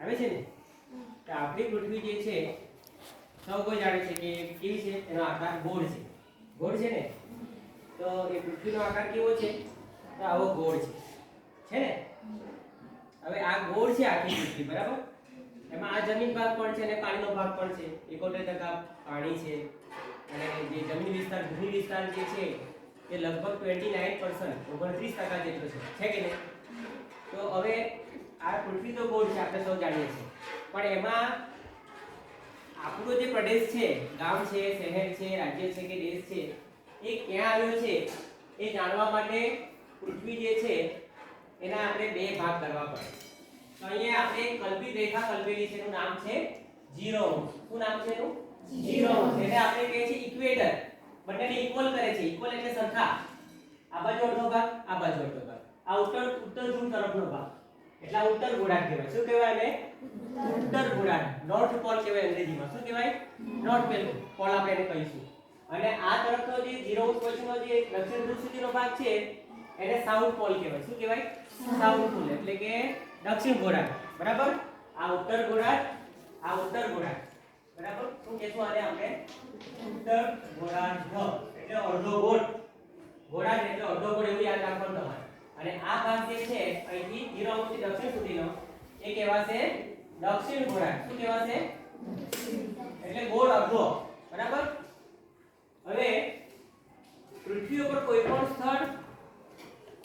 આવે છે ને? કે આપણી પૃથ્વી જે છે, સૌ કોઈ જાણે છે કે કેવી છે? એનો આકાર ગોળ છે. ગોળ છે ને? તો એ પૃથ્વીનો આકાર કેવો છે? તો આવો ગોળ છે. છે ને? હવે આ ગોળ છે આખી પૃથ્વી, બરાબર? એમાં આ જમીન ભાગ પણ છે અને પાણીનો ભાગ પણ છે. એકોતેર ટકા પાણી છે. અને જે જમીન વિસ્તાર, ભૂમિ વિસ્તાર જે છે, એ લગભગ ટ્વેન્ટી નાઇન પર્સન્ટ ઓગણત્રીસ ટકા જેટલો છે. છે કે નહીં? તો હવે આ પૃથ્વી તો ગોળ છે આપણે સૌ જાણીએ છીએ. પણ એમાં આપણો જે પ્રદેશ છે ગામ છે શહેર છે રાજ્ય છે કે દેશ છે એ ક્યાં આવ્યો છે એ જાણવા માટે પૃથ્વી જે છે એના આપણે બે ભાગ કરવા પડે. તો અહીંયા આપણે કલ્પિત રેખા કલ્પેલી છે એનું નામ છે ઝીરો શું નામ છે એનું? ઝીરો એટલે આપણે કહે છે ઇક્વેટર. બંનેને ઇક્વલ કરે છે. ઇક્વલ એટલે સરખા. આ બાજુ અડધો ભાગ આ બાજુ અડધો ભાગ. આ ઉત્તર ઉત્તર ધ્રુવ તરફનો ભાગ. એટલે ઉત્તર ગોળાર્ધ કહેવાય. શું કહેવાય ને ઉત્તર ગોળાર્ધ. નોર્થ પોલ કહેવાય અંગ્રેજીમાં. શું કહેવાય? નોર્થ પોલ આપણે એને કહીશું. અને આ તરફનો જે ઝીરો પછીનો જે દક્ષિણ ધ્રુવ સુધીનો ભાગ છે, એને સાઉથ પોલ કહેવાય. શું કહેવાય? સાઉથ પોલ એટલે કે દક્ષિણ ગોળાર્ધ. બરાબર? આ ઉત્તર ગોળાર્ધ, આ ઉત્તર ગોળાર્ધ. બરાબર? શું કહેશું આને આપણે? ઉત્તર ગોળાર્ધ એટલે અડધો ગોળ. ગોળાર્ધ એટલે અડધો ગોળ, એવું યાદ રાખવાનું તમારે. અને આ ભાગ જે છે, અહીંથી અંશથી દક્ષિણ સુધીનો. એ કહેવાશે દક્ષિણ ગોળાર્ધ. શું કહેવાશે? એટલે ગોળ અડધો બરાબર? હવે પૃથ્વી ઉપર કોઈ પણ સ્થળ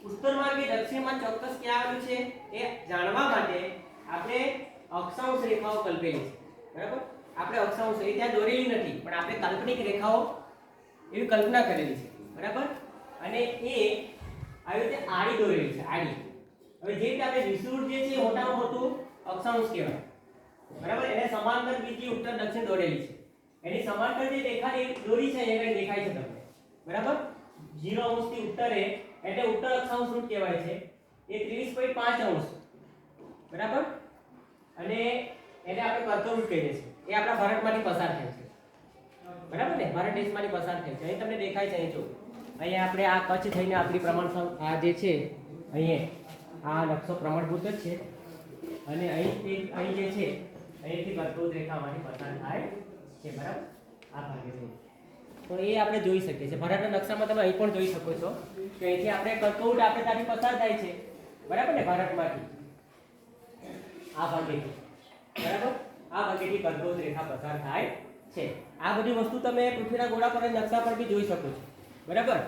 ઉત્તરમાં કે દક્ષિણમાં ચોક્કસ ક્યાં આવેલું છે, એ જાણવા માટે આપણે અક્ષાંશ રેખાઓ કલ્પેલી છે. બરાબર? આપણે અક્ષાંશ, એ ત્યાં દોરેલી નથી, પણ આપણે કાલ્પનિક રેખાઓ એવી કલ્પના કરેલી છે. બરાબર? અને એ આવી રીતે આડી દોરેલી છે, આડી. હવે જે રીતે આપણે વિષુવવૃત્ત જે છે મોટામાં મોટું અક્ષાંશ કહેવાય. બરાબર? એને સમાંતર બીજી ઉત્તર દક્ષિણ દોરેલી છે. એની સમાંતર જે રેખા દે- દોરી છે એ દેખાય છે તમને. બરાબર? 0 અંશથી ઉત્તરે એટલે ઉત્તર અક્ષાંશ રૂટ કહેવાય છે. એ 23.5 અંશ. બરાબર? અને એને આપણે કર્કવૃત કહીએ છીએ. એ આપણા ભારતમાંથી પસાર થાય છે. બરાબર ને? ભારત દેશમાંથી પસાર થાય છે. અહીં તમને દેખાય છે, અહીં જો અહીંયા આપણે આ કચ્છ થઈને આપણી પ્રમાણ આ જે છે, અહીંયા આ નકશો પ્રમાણભૂત જ છે. અને અહીંથી અહીં જે છે, અહીંથી કર્કવૃત રેખામાંથી પસાર થાય છે, બરાબર? આ ભાગે તો એ આપણે જોઈ શકીએ છીએ. ભારતના નકશામાં તમે અહીં પણ જોઈ શકો છો કે અહીંથી આપણે કર્કવૃત આપણે ત્યાંથી પસાર થાય છે. બરાબર ને, ભારતમાંથી? આ ભાગેથી. બરાબર? આ ભાગેથી કર્કવૃત રેખા પસાર થાય છે. આ બધી વસ્તુ તમે પૃથ્વીના ગોળા પર નકશા પર બી જોઈ શકો છો. બરાબર?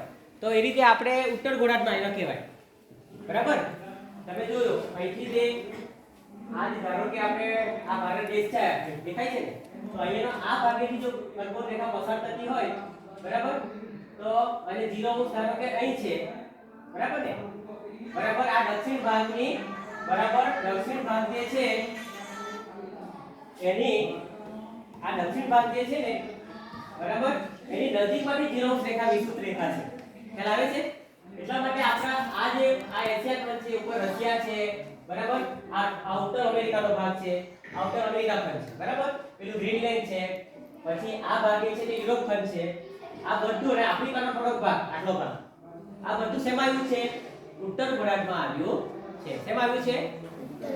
તો એ રીતે આપણે ઉત્તર ગોળાર્ધમાં આવ્યા કહેવાય. બરાબર? તમે જોયો અહીંથી જે આ જે ધારો કે આપણે આ ભારત દેશ છે, દેખાય છે તો અહીંયાનો આ ભાગેથી જો કર્કવૃત રેખા પસાર થતી હોય, બરાબર? તો અને જીરો અંશ ધારો કે અહીં છે, બરાબર ને? બરાબર, આ દક્ષિણ ભાગની, બરાબર, દક્ષિણ ભાગ જે છે, એની આ દક્ષિણ ભાગ જે છે ને, બરાબર? નજીકમાંથી ઝીરો અંશ રેખા વિસ્તૃત રેખા છે. ખ્યાલ આવે છે? એટલા માટે આપણા આ જે, આ એશિયા ખંડ છે ઉપર રશિયા છે, બરાબર? આ આ ઉત્તર અમેરિકાનો ભાગ છે આઉટર અમેરિકા ખંડ છે, બરાબર? પેલું ગ્રીનલેન્ડ છે, પછી આ ભાગ છે તે યુરોપ ખંડ છે. આ બધું, અને આફ્રિકાનો થોડોક ભાગ, આટલો ભાગ. આ બધું શેમાં આવ્યું છે? ઉત્તર ગોળાર્ધમાં આવ્યું છે. શેમાં આવ્યું છે?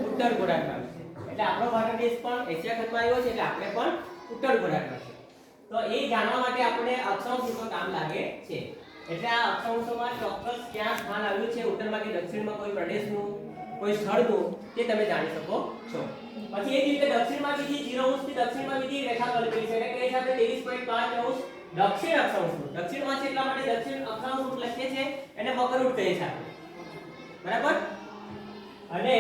ઉત્તર ગોળાર્ધમાં એટલે આપણો ભારત દેશ પણ એશિયા ખંડમાં આવ્યો છે, એટલે આપણે પણ ઉત્તર ગોળાર્ધમાં તો એ જાણવા માટે આપણે અક્ષાંશનું કામ લાગે છે. એટલે આ અક્ષાંશોમાં ચોક્કસ ક્યાં સ્થાન આવ્યું છે ઉત્તરમાં કે દક્ષિણમાં કોઈ પ્રદેશનું, કોઈ સ્થળનું, તે તમે જાણી શકો છો. પછી એ જ રીતે દક્ષિણમાં બીજી 0 અંશથી દક્ષિણમાં બીજી રેખા કલ્પેલી છે. એટલે કે પોઈન્ટ 23.5 અંશ દક્ષિણ અક્ષાંશ દક્ષિણમાં છે એટલા માટે દક્ષિણ અક્ષાંશ લખીએ છે એને વક્રરૂપ કહે છે બરાબર? અને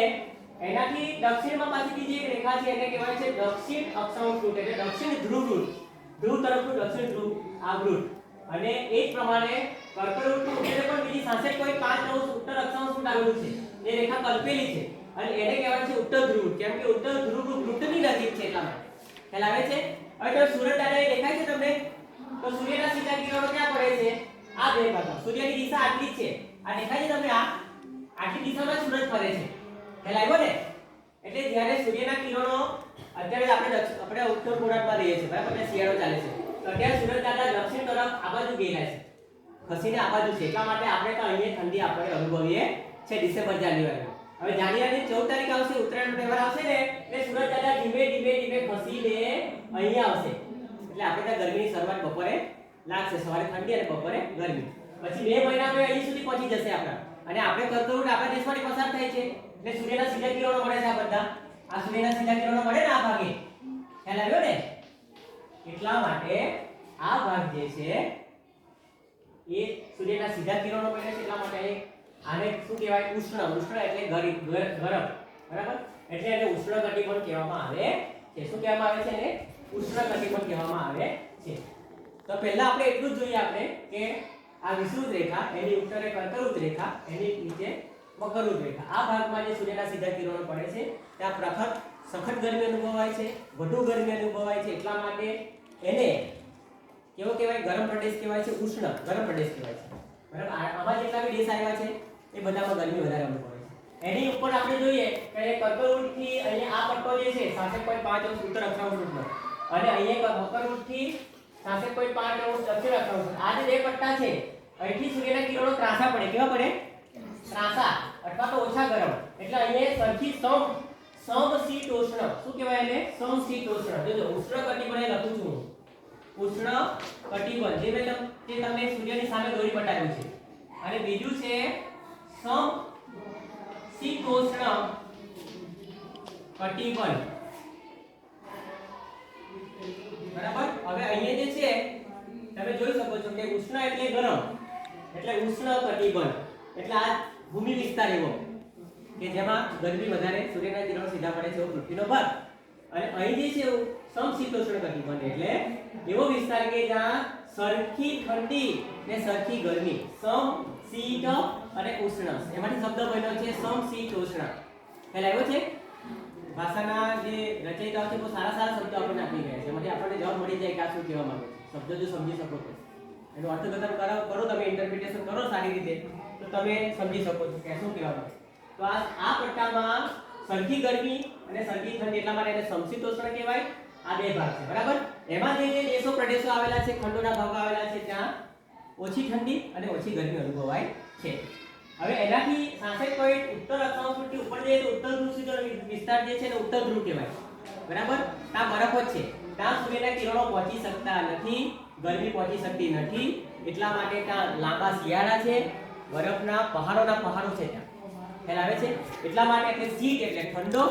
એનાથી દક્ષિણમાં પાછી બીજી એક રેખા છે, એને કહેવાય છે દક્ષિણ અક્ષાંશ રૂટ એટલે દક્ષિણ ધ્રુવ રૂટ. ધ્રુવ તરફનું દક્ષિણ ધ્રુવ આ ગ્રુટ અને એ જ પ્રમાણે કર્કવૃત ઉત્તરે પણ બીજી સાથે કોઈ પાંચ નવ ઉત્તર અક્ષાંશ આવેલું છે. એ રેખા કલ્પેલી છે. અને એને કહેવાય છે ઉત્તર ધ્રુવ. કેમ કે ઉત્તર ધ્રુવ રૂટ રૂટની નજીક છે એટલા માટે. ખ્યાલ આવે છે? હવે તો સૂર્ય દાદા દેખાય છે તમને? તો સૂર્યના સીધા કિરણો ક્યાં પડે છે? આ બે ભાગમાં. સૂર્યની દિશા આટલી છે. આ દેખાય છે તમને આ? આટલી દિશામાં સૂરજ ફરે છે. ખ્યાલ આવ્યો ને? એટલે જ્યારે સૂર્યના કિરણો અત્યારે આપણે આપણે ઉત્તર ગોળાર્ધમાં રહીએ છીએ, બરાબર? એટલે શિયાળો ચાલે છે. તો અત્યારે સૂરજ દાદા દક્ષિણ તરફ આ બાજુ ગયેલા છે. ખસીને આ બાજુ છે. એટલા માટે આપણે તો અહીંયા ઠંડી આપણે અનુભવીએ છે ડિસેમ્બર, જાન્યુઆરીમાં. હવે જાન્યુઆરી ચૌદ તારીખ આવશે ઉત્તરાયણ તહેવાર આવશે ને, એટલે સુરતતા ધીમે ધીમે ધીમે ખસીને અહીંયા આવશે. એટલે આપણે ત્યાં ગરમીની શરૂઆત બપોરે લાગશે, સવારે ઠંડી અને બપોરે ગરમી. પછી બે મહિનામાં અહીં સુધી પહોંચી જશે આપણા. અને આપણે કર્કવૃત આપણા દેશમાંથી પસાર થાય છે. એટલે સૂર્યના સીધા કિરણો મળે છે આ બધા. આ સૂર્યના સીધા કિરણો મળે ને આ ભાગે. ખ્યાલ આવ્યો ને? એટલા માટે આ ભાગ જે છે, એ સૂર્યના સીધા કિરણો પડે છે, એટલા માટે આને શું કહેવાય? ઉષ્ણ. ઉષ્ણ એટલે ગરી ગર- ગરમ. બરાબર? એટલે એને ઉષ્ણ કટિબંધ કહેવામાં આવે છે. શું કહેવામાં આવે છે એને? ઉષ્ણ કટિબંધ કહેવામાં આવે છે. તો પહેલા આપણે એટલું જ જોઈએ આપણે કે આ વિષુવૃત રેખા, એની ઉત્તરે કર્કવૃત રેખા, એની નીચે મકરવૃત રેખા આ ભાગમાં જે સૂર્યના સીધા કિરણો પડે છે, ત્યાં પ્રખર સખત ગરમી અનુભવાય છે, વધુ ગરમી અનુભવાય છે, એટલા માટે એને કેવો કહેવાય? ગરમ પ્રદેશ કહેવાય છે, ઉષ્ણ ગરમ પ્રદેશ કહેવાય છે. બરાબર? આમાં જેટલા બી દેશ આવ્યા છે, એ બધામાં ગરમી વધારે અનુભવાય છે. એની ઉપર આપણે જોઈએ કે કર્કવૃતથી અહીંયા આ પટ્ટો જે છે 66.5 અંશ ઉત્તર અક્ષાંશનો અને અહીંયા મકરવૃતથી 66.5 અંશ દક્ષિણ અક્ષાંશ આ જે બે પટ્ટા છે, અહીંથી સૂર્યના કિરણો ત્રાસા પડે. કેવા પડે? ત્રાંસા અથવા તો ઓછા ગરમ. એટલે અહીંયા સરખી સમ સમશીતોષ્ણ શું કહેવાય એને? સમશીતોષ્ણ જોજો, ઉષ્ણકટિબંધ લખું છું. ઉષ્ણ જે મેં તે તમને સૂર્યની સામે દોરી બતાવ્યું છે. અને બીજું છે સમ શીતોષ્ણ કટિબંધ બરાબર? હવે અહીંયા જે છે, તમે જોઈ શકો છો કે ઉષ્ણ એટલે ગરમ. એટલે ઉષ્ણ કટિબંધ એટલે આ ભૂમિ વિસ્તાર એવો કે જેમાં ગરમી વધારે, સૂર્યના કિરણો સીધા પડે છે એવો પૃથ્વીનો ભાગ. અને અહીં જે છે એવું સમશીતોષ્ણ કટિબંધ એટલે એવો વિસ્તાર કે જ્યાં સરખી ઠંડી ને સરખી ગરમી, સમ શીત અને ઉષ્ણ. એમાંથી શબ્દ બન્યો છે સમશીતોષ્ણ એટલે આવ્યો છે? ભાષાના જે રચયિતાઓ છે, બહુ સારા સારા શબ્દો આપણને આપી ગયા છે. એમાંથી આપણને જવાબ મળી જાય કે આ શું કહેવા માંગે શબ્દો જો સમજી શકો તો એનું અર્થઘટન કરો તમે ઇન્ટરપ્રિટેશન કરો સારી રીતે. તમે સમજી શકો છો કે શું કહેવા તો આ આ પટ્ટામાં સરખી ગરમી અને સરખી ઠંડી, એટલા માટે એને સમશીતોષ્ણ કહેવાય. આ બે ભાગ છે, બરાબર? એમાં જે જે દેશો પ્રદેશો આવેલા છે, ખંડોના ભાગો આવેલા છે, ત્યાં ઓછી ઠંડી અને ઓછી ગરમી અનુભવાય છે. હવે એનાથી સાસઠ પોઈન્ટ ઉત્તર અક્ષાંશથી ઉપર જઈએ તો ઉત્તર ધ્રુવ સુધીનો વિસ્તાર જે છે ને ઉત્તર ધ્રુવ કહેવાય. બરાબર? ત્યાં બરફ જ છે. ત્યાં સૂર્યના કિરણો પહોંચી શકતા નથી, ગરમી પહોંચી શકતી નથી, એટલા માટે ત્યાં લાંબા શિયાળા છે બરફના પહાડોના પહાડો છે ત્યાં. ખ્યાલ આવે છે? એટલા માટે એટલે શીત એટલે ઠંડો,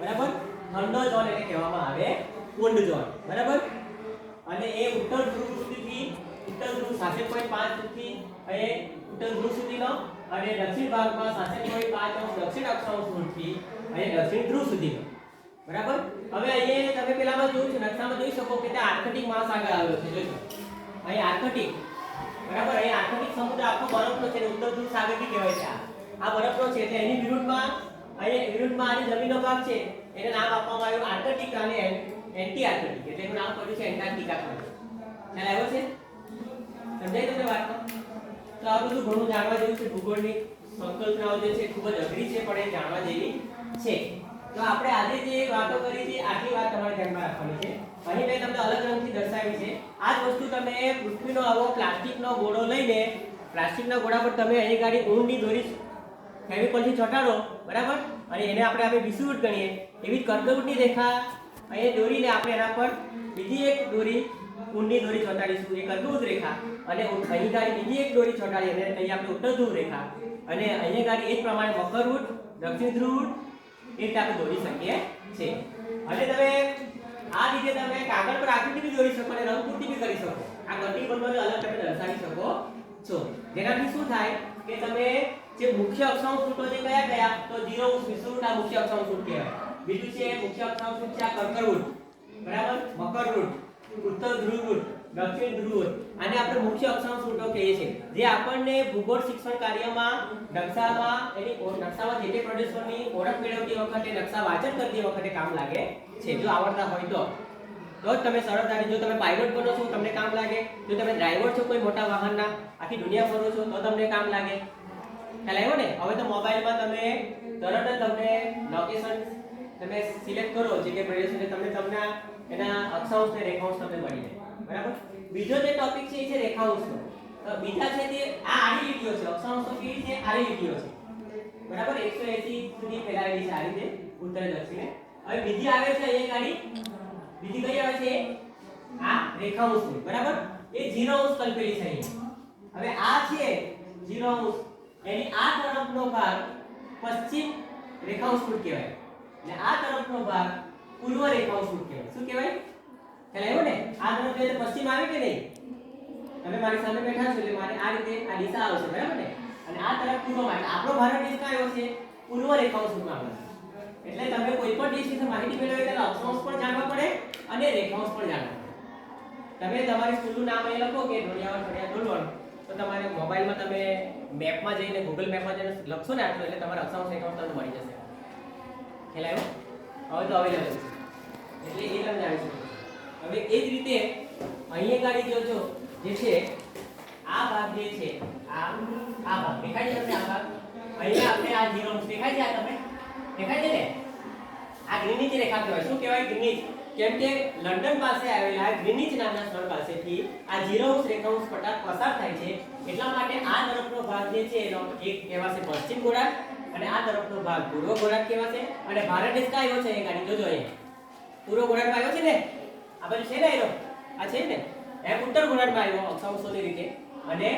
બરાબર? ઠંડો ઝોન એટલે કહેવામાં આવે કોલ્ડ ઝોન, બરાબર? અને એ ઉત્તર ધ્રુવ સુધીથી, ઉત્તર ધ્રુવ 66.5 સુધી એ ઉત્તર ધ્રુવ સુધીનો, અને દક્ષિણ ભાગમાં 66.5 અંશ દક્ષિણ અક્ષાંશ સુધી અને દક્ષિણ ધ્રુવ સુધીનો, બરાબર? હવે અહીંયા તમે પેલામાં જોયું છે, નકશામાં જોઈ શકો કે ત્યાં આર્કટિક મહાસાગર આવેલો છે, જોજો. અહીં આર્કટિક બરાબર? અહીં આર્કટિક સમુદ્ર આખો બરફનો છે ઉત્તર ધ્રુવ સાગર કહેવાય છે આ. બરફનો છે એટલે એની વિરુદ્ધમાં અહીં વિરુદ્ધમાં આની જમીનનો ભાગ છે. એને નામ આપવામાં આવ્યું આર્કટિક અને એન્ટી આર્કટિક એટલે એનું નામ પડ્યું છે એન્ટાર્કટિકા ખ્યાલ આવ્યો છે? સમજાય તમને વાત તો આ બધું ઘણું જાણવા જેવું છે. ભૂગોળની સંકલ્પનાઓ જે છે ખૂબ જ અઘરી છે, પણ એ જાણવા જેવી છે. તો આપણે આજે જે વાતો કરી છે, આટલી વાત તમારે ધ્યાનમાં રાખવાની છે. અહીં મેં તમને અલગ રંગથી દર્શાવી છે. આ જ વસ્તુ તમે પૃથ્વીનો આવો, પ્લાસ્ટિકનો ગોળો લઈને, પ્લાસ્ટિકના ગોળા પર તમે અહીં ગાડી ઊંડની દોરી ફેવિકોલથી ચોંટાડો બરાબર? અને એને આપણે આપણે વિષુવૃત્ત ગણીએ એવી કર્કવૃતની રેખા અહીંયા દોરીને આપણે એના પર બીજી એક દોરી ઊંડી દોરી ચોંટાડીશું એ કર્કવૃત રેખા. અને અહીં ગાડી બીજી એક દોરી ચોંટાડી અને અહીં આપણે ઉત્તર ધ્રુવ રેખા. અને અહીંયા ગાડી એ જ પ્રમાણે મકરવૃત દક્ષિણ ધ્રુવ એ રીતે આપણે દોરી શકીએ છીએ. અને તમે આ રીતે તમે કાગળ પર આકૃતિ બી દોરી શકો અને રંગપૂર્તિ બી કરી શકો. આ ગતિબંધોને અલગ તમે દર્શાવી શકો છો. જેનાથી શું થાય કે તમે જે મુખ્ય અક્ષાંશ સૂત્રો જે કયા કયા? તો જીરો વિષુવૃત્ત આ મુખ્ય અક્ષાંશ સૂત્ર કહેવાય. બીજું છે મુખ્ય અક્ષાંશ સૂત્ર છે આ કર્કવૃત્ત બરાબર? મકરવૃત્ત ઉત્તર ધ્રુવવૃત્ત દક્ષિણ ધ્રુવ આને આપણે મુખ્ય અક્ષાંશ સૂત્રો કહીએ છીએ? જે આપણને ભૂગોળ શિક્ષણ કાર્યમાં, નકશામાં, એની નકશામાં જે તે પ્રદેશોની ઓળખ મેળવતી વખતે, નકશા વાંચન કરતી વખતે કામ લાગે છે, જો આવડતા હોય તો. તો તમે સરળતાથી, જો તમે પાયલોટ બનો છો, તમને કામ લાગે. જો તમે ડ્રાઈવર છો, કોઈ મોટા વાહનના, આખી દુનિયા ફરો છો, તો તમને કામ લાગે. ખ્યાલ આવ્યો ને? હવે તો મોબાઈલમાં તમે તરત જ તમને લોકેશન તમે સિલેક્ટ કરો, જે કે પ્રદેશ છે તમને તમને એના અક્ષાંશ ને તમને મળી જાય. બરાબર? બીજો જે ટોપિક છે એ છે રેખાંશનો તો બીજા છે તે આ આડી લીટીઓ છે. અક્ષાંશો કેવી છે આડી લીટીઓ છે? બરાબર? 180 સુધી ફેલાયેલી છે આ રીતે ઉત્તર દક્ષિણે. હવે બીજી આવે છે એક ગાડી બીજી કઈ આવે છે? આ રેખાંશની બરાબર? એ જીરો અંશ કલ્પેલી છે હવે આ છે જીરો અંશ. એની આ તરફનો ભાગ પશ્ચિમ રેખાંશ ફૂટ કહેવાય. અને આ તરફનો ભાગ પૂર્વ રેખાંશ ફૂટ કહેવાય. શું કહેવાય? ખ્યાલ આવ્યો ને? આ તરફ એટલે પશ્ચિમ આવે કે નહીં? તમે મારી સામે બેઠા છો એટલે મારે આ રીતે આ દિશા આવશે, બરાબર ને? અને આ તરફ પૂર્વમાં એટલે આપણો ભારત દેશ કયો છે? પૂર્વ રેખાંશ ફૂટમાં આવે એટલે તમે કોઈ પણ દેશ વિશે માહિતી મેળવે ત્યારે અક્ષાંશ પણ જાણવા પડે અને રેખાંશ પણ જાણવા પડે. તમે તમારી સ્કૂલનું નામ અહીં લખો કે ઢોળિયાવાડ ઢોળિયા ઢોલવણ તો તમારે મોબાઈલમાં તમે મેપમાં જઈને ગૂગલ મેપમાં જઈને લખશો ને આટલું એટલે તમારા અક્ષાંશ એકાઉન્ટ તમને મળી જશે. ખ્યાલ હવે તો અવેલેબલ છે. એટલે એ તમે આવી શકો. હવે એ જ રીતે અહીંયા ગાડી જોજો જે છે, આ ભાગ જે છે, આ આ ભાગ દેખાય છે તમને આ ભાગ? અહીંયા આપણે આ જીરો દેખાય છે આ તમને? દેખાય છે ને? આ ગ્રીનિચ રેખા કહેવાય શું કહેવાય? ગ્રીનિચ કેમ કે લંડન પાસે આવેલા ગ્રીનિચ નામના સ્થળ પાસેથી આ અંશ રેખાંશ પટાર પસાર થાય છે. એટલા માટે આ તરફનો ભાગ જે છે, એનો એક કહેવાશે પશ્ચિમ ગોળાર્ધ અને આ તરફનો ભાગ પૂર્વ ગોળાર્ધ કહેવાશે. અને ભારત દેશ કયો છે એ ગાડી. જોજો અહીંયા. પૂર્વ ગોળાર્ધ આવ્યો છે ને? આ બાજુ છે ને એનો આ છે ને? એમ ઉત્તર ગોળાર્ધમાં આવ્યો અક્ષાંશોની રીતે. અને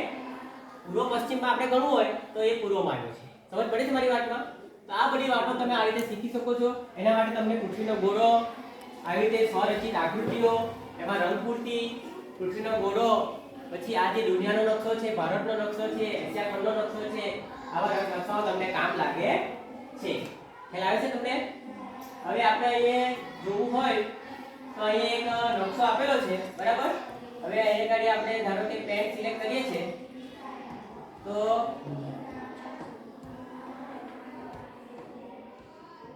પૂર્વ પશ્ચિમમાં આપણે ગણવું હોય તો એ પૂર્વમાં આવ્યો છે. સમજ પડે છે મારી વાતમાં? તો આ બધી વાતો તમે આ રીતે શીખી શકો છો. એના માટે તમને પૃથ્વીનો ગોળો, આવી રીતે સ્વરચિત આકૃતિઓ, એમાં રંગપૂર્તિ, પૃથ્વીનો ગોળો, પછી આ જે દુનિયાનો નકશો છે, ભારતનો નકશો છે એશિયા ખંડનો નકશો છે, આવા નકશાઓ તમને કામ લાગે છે. ખ્યાલ આવે છે તમને? હવે આપણે અહીંયા જોવું હોય તો અહીં એક નકશો આપેલો છે, બરાબર? હવે અહીંયા ગાડી આપણે ધારો કે પેન સિલેક્ટ કરીએ છીએ, તો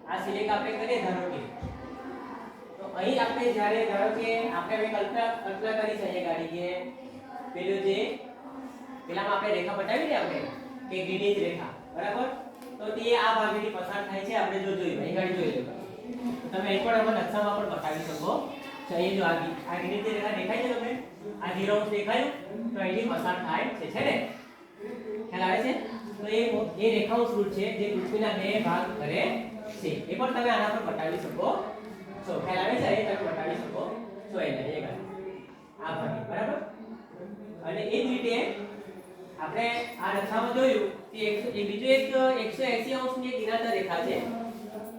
આ સિલેક્ટ આપણે કરીએ ધારો કે. તો અહીં આપણે જ્યારે ધારો કે આપણે હવે કલ્પના કલ્પના કરી છે એ ગાડી કે પેલું જે, પેલામાં આપણે રેખા બતાવી દે આપણે, કે ગ્રીનિજ રેખા, બરાબર? તો તે આ ભાગેથી પસાર થાય છે, આપણે જો જોયું અહીં ગાડી જોઈ લો. તમે અહીં પણ આમાં નકશામાં પણ બતાવી શકો. તો અહીં જો આ આ રીતે દેખાય છે તમને? આ ઝીરો દેખાયું? તો અહીંથી પસાર થાય છે છે ને? ખ્યાલ આવે છે? તો એ એ રેખાંશ રૂટ છે? જે પૃથ્વીના બે ભાગ કરે છે. એ પણ તમે આના પર બતાવી શકો. છો ખ્યાલ આવે છે? એ તમે બતાવી શકો. છો એને એ ગાડી આ ભાગ, બરાબર? અને એ જ રીતે આપણે આ રેખામાં જોયું કે બીજો બીજું એક એકસો એસી અંશની એક દિનાંતર રેખા છે.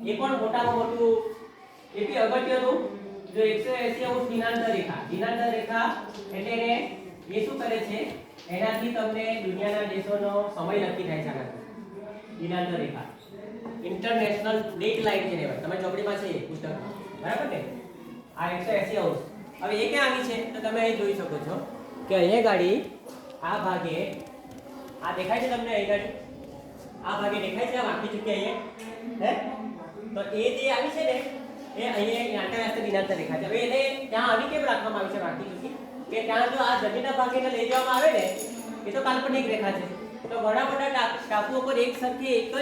એ પણ મોટામાં મોટું એ બી અગત્યનું જો એકસો એસી અંશ દિનાંતર રેખા. દિનાંતર રેખા એટલે કે એ શું કરે છે? એનાથી તમને દુનિયાના દેશોનો સમય નક્કી થાય છે આનાથી દિનાંતર રેખા. ઇન્ટરનેશનલ ડેટ લાઈન છે કહેવાય. તમે ચોપડીમાં છે પુસ્તક બરાબર ને? આ એકસો એસી અંશ. હવે એ ક્યાં આવી છે? તો તમે અહીં જોઈ શકો છો કે અહીંયા ગાડી આ ભાગે, આ દેખાય છે તમને અહીં ગાડી? આ ભાગે દેખાય છે આ વાંકી ચૂકી અહીંયા હે? તો એ જે આવી છે ને એ અહીંયા આંતરરાષ્ટ્રીય દિનાંતર રેખા છે હવે એને ત્યાં આવી કેમ રાખવામાં આવી છે બાકી કે ત્યાં જો આ જમીનના ભાગે લઈ જવામાં આવે ને, એ તો કાલ્પનિક રેખા છે. તો ઘણા બધા ટાપુઓ પર એક સરખી એક જ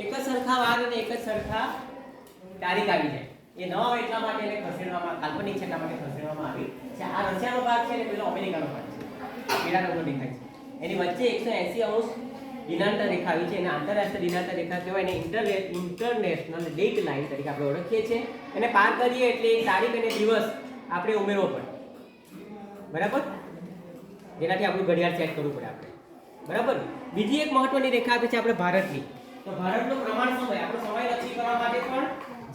એક જ સરખા વાર અને એક જ સરખા તારીખ આવી જાય. એ ન હોય એટલા માટે એને ખસેડવામાં કાલ્પનિક છે એટલા માટે ખસેડવામાં આવી. છે આ રશિયાનો ભાગ છે ને, પેલો અમેરિકાનો ભાગ છે. પેલા રંગનો દેખાય છે. એની વચ્ચે એકસો એસી અંશ દિનાંતર રેખા આવી છે એને આંતરરાષ્ટ્રીય દિનાંતર રેખા કહેવાય એને ઇન્ટર ઇન્ટરનેશનલ ડેટ લાઇન તરીકે આપણે ઓળખીએ છીએ. એને પાર કરીએ એટલે એ તારીખ અને દિવસ આપણે ઉમેરવો પડે. બરાબર? જેનાથી આપણું ઘડિયાળ ચેક કરવું પડે આપણે. બરાબર? બીજી એક મહત્વની રેખા આપી છે આપણે ભારતની. તો ભારતનો પ્રમાણ સમય આપણો સમય નક્કી કરવા માટે પણ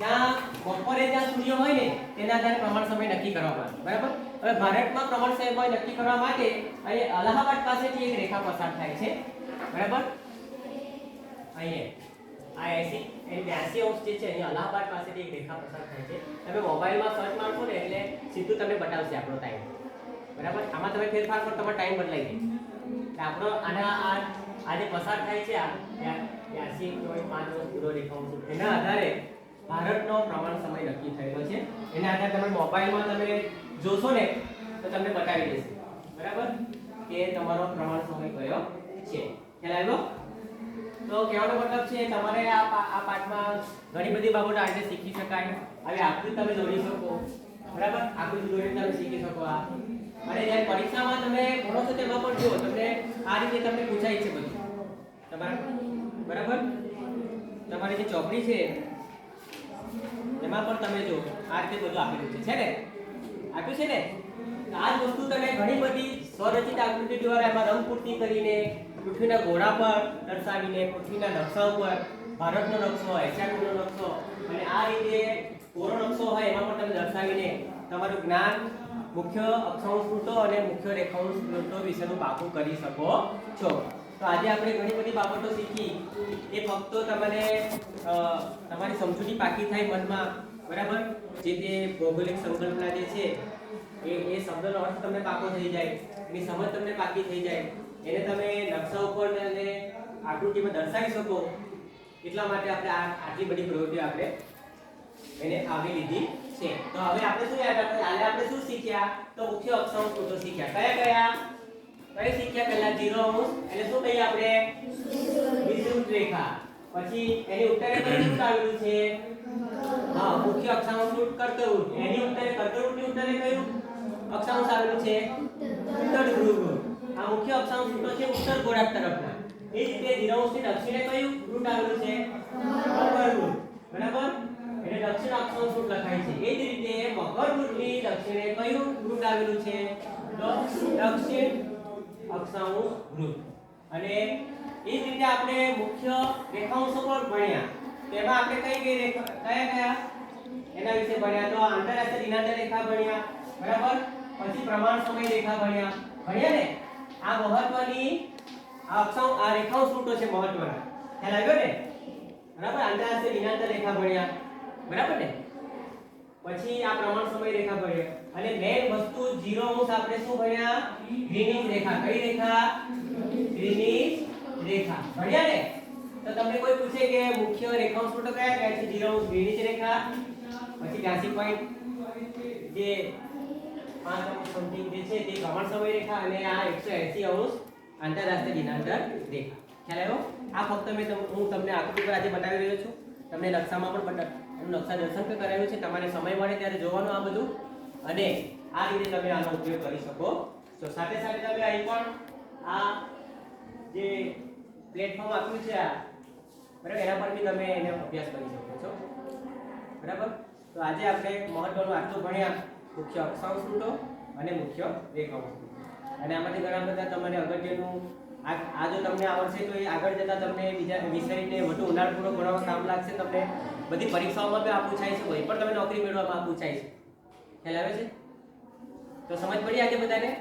જ્યાં બપોરે જ્યાં સૂર્ય હોય ને, તેના આધારે પ્રમાણ સમય નક્કી કરવામાં આવે બરાબર? હવે ભારતમાં પ્રમાણ સમય નક્કી કરવા માટે અહીં અલ્હાબાદ પાસેથી એક રેખા પસાર થાય છે. બરાબર? અહીંયા. આ એસી એની બ્યાસી અંશ જે છે, અહીંયા અલ્હાબાદ પાસેથી એક રેખા પસાર થાય છે. તમે મોબાઈલમાં સર્ચ મારશો ને એટલે સીધું તમને બતાવશે આપણો ટાઈમ બરાબર? આમાં તમે ફેરફાર કરો, તમારો ટાઈમ બદલાઈ જાય. આપણો આના, આ આ જે પસાર થાય છે, આ બ્યાસી પોઈન્ટ પાંચ અંશ પૂરો રેખાંશ એના આધારે ભારતનો પ્રમાણ સમય નક્કી થયેલો છે. એના આધારે તમે મોબાઈલમાં તમે જોશો ને, તો તમને બતાવી દેશે. બરાબર? કે તમારો પ્રમાણ સમય કયો છે. ખ્યાલ આવ્યો તો કહેવાનો મતલબ છે, તમારે આ આ પાઠમાં ઘણી બધી બાબતો આ રીતે શીખી શકાય. હવે આકૃતિ તમે દોરી શકો. બરાબર? આકૃતિ દોરીને તમે શીખી શકો આ. અને જ્યારે પરીક્ષામાં તમે ભણો છો તેમાં પણ જુઓ, તમને આ રીતે તમને પૂછાય છે બધું. તમારા? બરાબર? તમારી જે ચોપડી છે, એમાં પણ તમે જો આ રીતે બધું આપેલું છે. છે ને? આપ્યું છે ને? આ જ વસ્તુ તમે ઘણી બધી સ્વરચિત આકૃતિ દ્વારા એમાં રંગપૂર્તિ કરીને પૃથ્વીના ઘોડા પર દર્શાવીને પૃથ્વીના નકશા ઉપર ભારતનો નકશો, એશિયાનો નકશો અને આ રીતે કોરો નકશો હોય એમાં પણ તમે દર્શાવીને તમારું જ્ઞાન મુખ્ય અક્ષાંશ સ્મૃતો અને મુખ્ય રેખાંશ સ્મૃતો વિશેનું પાકું કરી શકો છો. તો આજે આપણે ઘણી બધી બાબતો શીખી. એ ફક્ત તમને તમારી સમજૂતી પાકી થાય મનમાં, બરાબર? જે તે ભૌગોલિક સંકલ્પના જે છે, એ એ શબ્દનો અર્થ તમને પાકો થઈ જાય. એની સમજ તમને પાકી થઈ જાય. એને તમે નકશા ઉપર અને આકૃતિમાં દર્શાવી શકો એટલા માટે આપણે આ આટલી બધી પ્રવૃત્તિઓ આપણે એને આવરી લીધી છે. તો હવે આપણે શું યાદ રાખવું આજે આપણે શું શીખ્યા? તો મુખ્ય અક્ષાંશ સૂત્રો શીખ્યા. કયા કયા? કઈ શીખ્યા પહેલા? જીરો અંશ. એટલે શું કહીએ આપણે? વિષુવવૃત્ત રેખા. પછી એની ઉત્તરે વૃત્ત આવેલું છે? હા, મુખ્ય અક્ષાંશ વૃત્ત કર્કવૃત્ત એની ઉત્તરે કર્કવૃત્તની ઉત્તરે કયું અક્ષાંશ આવેલું છે? ઉત્તર ધ્રુવ. આ મુખ્ય અક્ષાંશ વૃત્તો છે ઉત્તર ગોળાર્ધ તરફના એ જ રીતે ધીરાંશની દક્ષિણે કયું રૂટ આવેલું છે? મકર બરાબર? એટલે દક્ષિણ અક્ષાંશ વૃત્ત લખાય છે. એ જ રીતે મકર વૃત્તની દક્ષિણે કયું રૂટ આવેલું છે? દક્ષિણ અક્ષાંશ રૂટ. અને એ જ રીતે આપણે મુખ્ય રેખાંશો પણ ભણ્યા. તેમાં આપણે કઈ કઈ રેખા, કયા કયા એના વિશે ભણ્યા? તો આંતરરાષ્ટ્રીય દિનાંત રેખા ભણ્યા. બરાબર? પછી પ્રમાણ સમય રેખા ભણ્યા. ભણ્યા ને? આ મહત્વની, આ અક્ષાંશ આ રેખાંશ રૂટો છે મહત્વના. ખ્યાલ આવ્યો ને? બરાબર? આંતરરાષ્ટ્રીય વિનાંતર રેખા ભણ્યા. બરાબર ને? પછી આ પ્રમાણ સમય રેખા ભણ્યા. અને મેઇન વસ્તુ 0 અંશ આપણે શું ભણ્યા? ગ્રીનિશ રેખા. કઈ રેખા? ગ્રીનિશ રેખા. ભણ્યા ને? તો તમને કોઈ પૂછે કે મુખ્ય રેખાંશ રૂટો કયા કયા છે? 0 અંશ ગ્રીનિશ રેખા. પછી 82 પોઈન્ટ જે પાંચ સમથિંગ જે છે તે ભ્રમણ સમય રેખા અને આ 180 અંશ આંતરરાષ્ટ્રીય દિનાંતર રેખા. ખ્યાલ આવ્યો? આ ફક્ત મેં હું તમને આકૃતિ પર આજે બતાવી રહ્યો છું. તમને નકશામાં પણ એનું નકશા દર્શન કરાવ્યું છે. તમારે સમય મળે ત્યારે જોવાનું આ બધું. અને આ રીતે તમે આનો ઉપયોગ કરી શકો તો સાથે સાથે તમે અહીં પણ આ જે પ્લેટફોર્મ આપ્યું છે આ, બરાબર? એના પર બી તમે એને અભ્યાસ કરી શકો છો. બરાબર? તો આજે આપણે મહત્વનું આટલું ભણ્યા મુખ્ય અક્ષાંશ અને મુખ્ય રેખાંશ અને આમાંથી ઘણા બધા તમને અગત્યનું આ આ જો તમને આવડશે તો એ આગળ જતા તમને બીજા વિષયને વધુ ઉનાળપૂર્વક ભણવા કામ લાગશે, તમને બધી પરીક્ષાઓમાં પણ આ પૂછાય છે કોઈ પણ તમે નોકરી મેળવવામાં આ પૂછાય છે. ખ્યાલ આવે છે? તો સમજ પડી આજે બધાને?